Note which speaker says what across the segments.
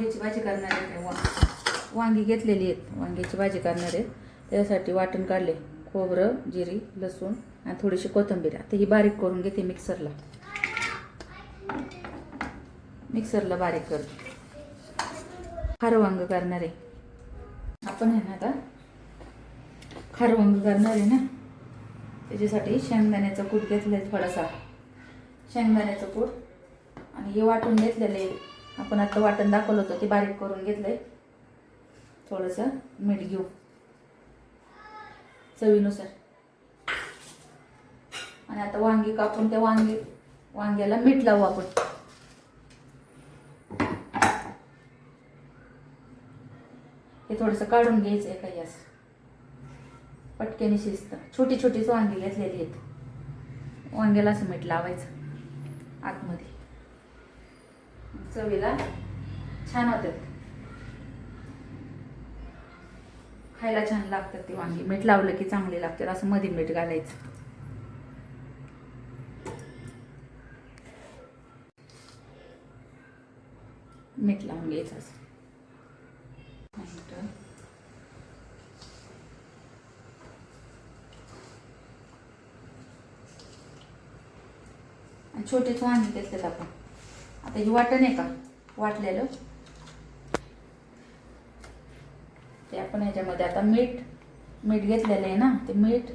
Speaker 1: वांग्याची भाजी करणार आहे वा वांगी घेतलेली आहेत वांग्याची भाजी करणार आहे त्यासाठी वाटण काढले खोबरं जिरी लसूण आणि थोडीशी कोथिंबीर. आता ही बारीक करून घेते मिक्सरला. मिक्सरला बारीक करते. खारं वांग करणार आहे. आपण आहे ना आता खारं वांग करणार आहे ना? त्याच्यासाठी शेंगदाण्याचा कूट घेतला आहे थोडासा. शेंगदाण्याचं कूट आणि हे वाटून घेतलेले आपण आता वाटण दाखवलं होतं ते बारीक करून घेतलंय. थोडंसं मीठ घेऊ. चवीनुसार. आणि आता वांगी कापून त्या वांगी वांग्याला मीठ लावू आपण. हे थोडंसं काढून घ्यायचं आहे काही असं. पटकेने शिजतं. छोटी छोटीच वांगी घेतलेली आहेत. वांग्याला असं मीठ लावायचं आतमध्ये. चवीला छान होतात खायला छान लागतात ती वांगी. मीठ लावलं की चांगली लागतात. असं मध्ये मीठ घालायचं. मीठ लावून घ्यायचं असं. छोटेच वांगी घेतलेत आपण. आता ही वाटण आहे का? वाटलेलं? ते आपण ह्याच्यामध्ये आता मीठ मीठ घेतलेलं आहे ना? ते मीठ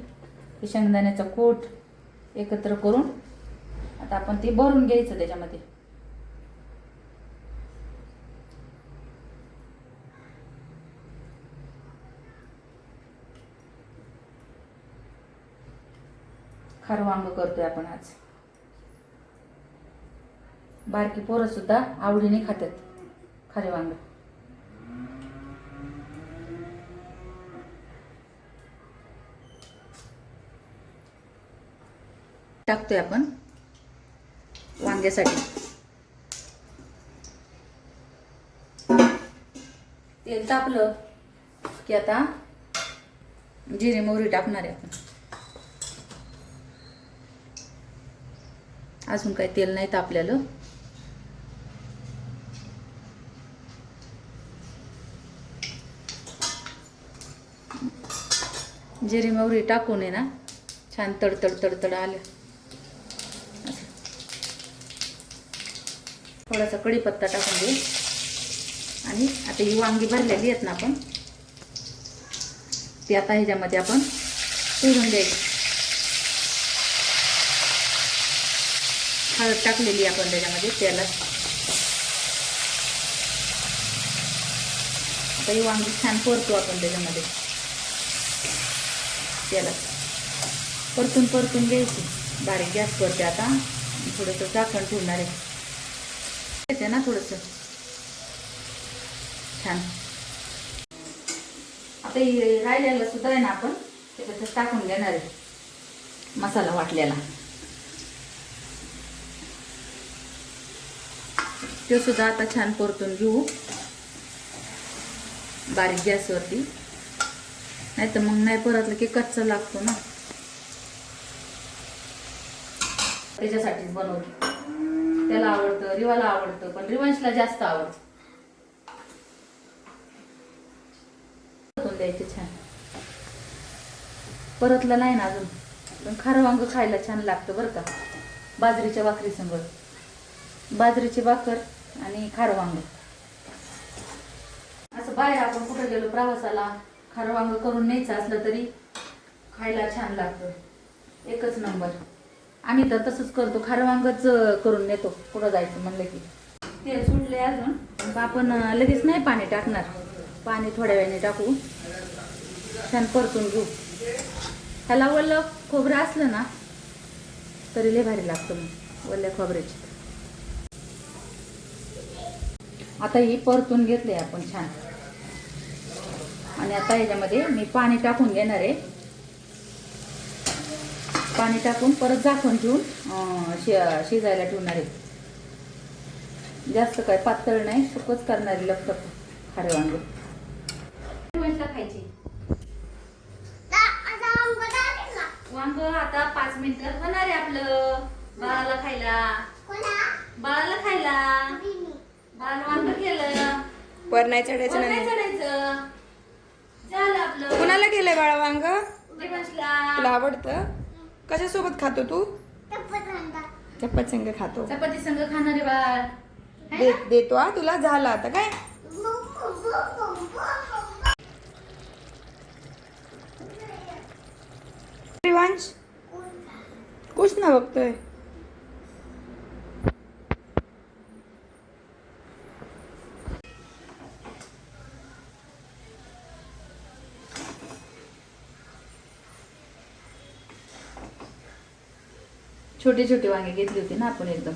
Speaker 1: ते शेंगदाण्याचा कूट एकत्र करून आता आपण ते भरून घ्यायचं त्याच्यामध्ये. खारवांग करतोय आपण आज. बारकी पोरं सुद्धा आवडीने खातात खारे वांग. टाकतोय आपण वांग्यासाठी. तेल तापलं की आता जिरे मोहरी टाकणार आहे आपण. अजून काही तेल नाही तापलेलं. जिरी मोहरी टाकून आहे ना छान तडतड तडतड आलं थोडासा कढीपत्ता टाकून दे आणि आता ही वांगी भरलेली आहेत ना आपण ती आता ह्याच्यामध्ये आपण सोडून द्यायची हळद टाकलेली आपण त्याच्यामध्ये त्याला आता ही वांगी छान पोरतो आपण त्याच्यामध्ये. तेलात परतून परतून घ्यायची. बारीक गॅसवरती आता. थोडंसं झाकण ठेवणार आहे. येते ना थोडंसं. छान. आता हे राहिलेलं सुद्धा आहे ना आपण त्याच्यात टाकून घेणार आहे. मसाला वाटलेला. तो सुद्धा आता छान परतून घेऊ. बारीक गॅसवरती. नाही तर मग नाही परतलं की कच्चा लागतो ना. त्याच्यासाठीच बनवते. त्याला आवडतं रिवाला आवडतं पण रिवांशला जास्त आवडतं. द्यायचे छान. परतलं नाही ना अजून. पण खारं वांग खायला छान लागतं बरं का. बाजरीच्या भाकरी संग. बाजरीची भाकर आणि खारं वांग. असं बाहेर आपण कुठं गेलो प्रवासाला खारं वांग करून न्यायचं असलं तरी खायला छान लागतं. एकच नंबर. आम्ही तर तसंच करतो. खारं वांगच करून नेतो. कुठं जायचं म्हणलं की. ते सुटले अजून. आपण लगेच नाही पाणी टाकणार. पाणी थोड्या वेळाने टाकू. छान परतून घेऊ. ह्याला वल्ल खोबरं असलं ना तरी लय भारी लागतं मग वल्ल्या खोबऱ्याची. आता ही परतून घेतले आपण छान. आणि आता ह्याच्यामध्ये मी पाणी टाकून घेणार आहे. पाणी टाकून परत झाकून ठेवून अं, शि- शिजायला ठेवणार आहे. जास्त काय पातळ नाही सुकच करणारी लपटप खारे वांग. खायची वांग आता पाच मिनिटात होणार आहे आपलं बाळाला खायला. बाळाला खायला. बाळाला वांग केलं.
Speaker 2: वर नाही. चढायचं
Speaker 1: नाही
Speaker 2: नाही
Speaker 1: चढायचं झालं आपलं
Speaker 2: बाळा वांग. तुला आवडतं? कशा सोबत खातो तू? चपात संग खातो.
Speaker 1: चपाती संग खाणारे बाळ.
Speaker 2: दे? देतो हा तुला झालं आता काय? रिवांश कुछ ना बघतोय.
Speaker 1: छोटे छोटे वांगे घेतले होते ना आपण एकदम.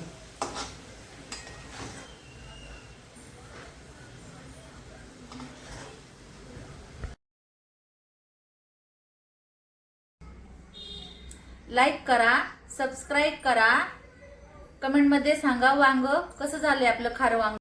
Speaker 1: लाईक करा सबस्क्राईब करा. कमेंटमध्ये सांगा वांग कसं झालंय आपलं खारं वांग?